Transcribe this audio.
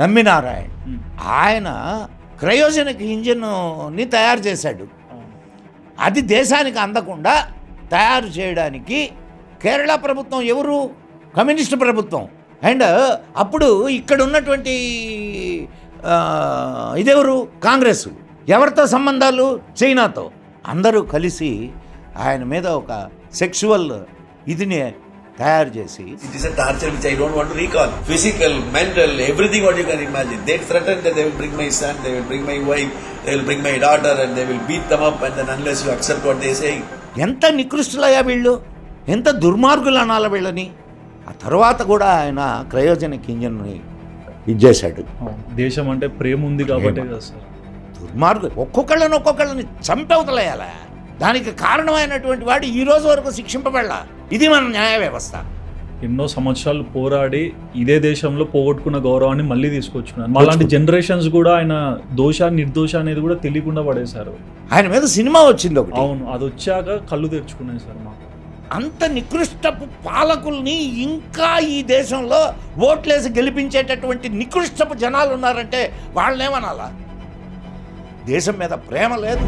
నమ్మినారాయణ. ఆయన క్రయోజనిక్ ఇంజిన్ని తయారు చేశాడు. అది దేశానికి అందకుండా తయారు చేయడానికి కేరళ ప్రభుత్వం ఎవరు? కమ్యూనిస్ట్ ప్రభుత్వం. అండ్ అప్పుడు ఇక్కడ ఉన్నటువంటి ఇదెవరు? కాంగ్రెస్. ఎవరితో సంబంధాలు? చైనాతో. అందరూ కలిసి ఆయన మీద ఒక సెక్షువల్ ఇదిని తయారు చేసి physical mental everything what you can imagine they threaten they will bring my son they will my wife they will my daughter and they will beat them up and then unless you accept ఎంత నికృష్టులయ్యా వీళ్ళు? ఎంత దుర్మార్గులు అనాల వీళ్ళని? ఆ తర్వాత కూడా ఆయన క్రయోజనిక్ ఇంజన్ ఇచ్చేశాడు దేశం అంటే ప్రేమ ఉంది కాబట్టి దుర్మార్గు ఒక్కొక్కళ్ళని ఒక్కొక్కళ్ళని చంపవతలయ్యాల దానికి కారణమైనటువంటి వాడు ఈ రోజు వరకు శిక్షింపబడాలి? ఇది మన న్యాయ వ్యవస్థ. ఎన్నో సంవత్సరాలు పోరాడి ఇదే దేశంలో పోగొట్టుకున్న గౌరవాన్ని మళ్ళీ తీసుకొచ్చుకున్నారు. అలాంటి జనరేషన్స్ కూడా ఆయన దోష నిర్దోష అనేది కూడా తెలియకుండా పడేశారు. ఆయన మీద సినిమా వచ్చింది ఒకటి. అవును అది వచ్చాక కళ్ళు తెరుచుకున్నాయి సార్ మాకు. అంత నికృష్టపు పాలకుల్ని ఇంకా ఈ దేశంలో ఓట్లేసి గెలిపించేటటువంటి నికృష్టపు జనాలు ఉన్నారంటే వాళ్ళనేమనాలా? దేశం మీద ప్రేమ లేదు.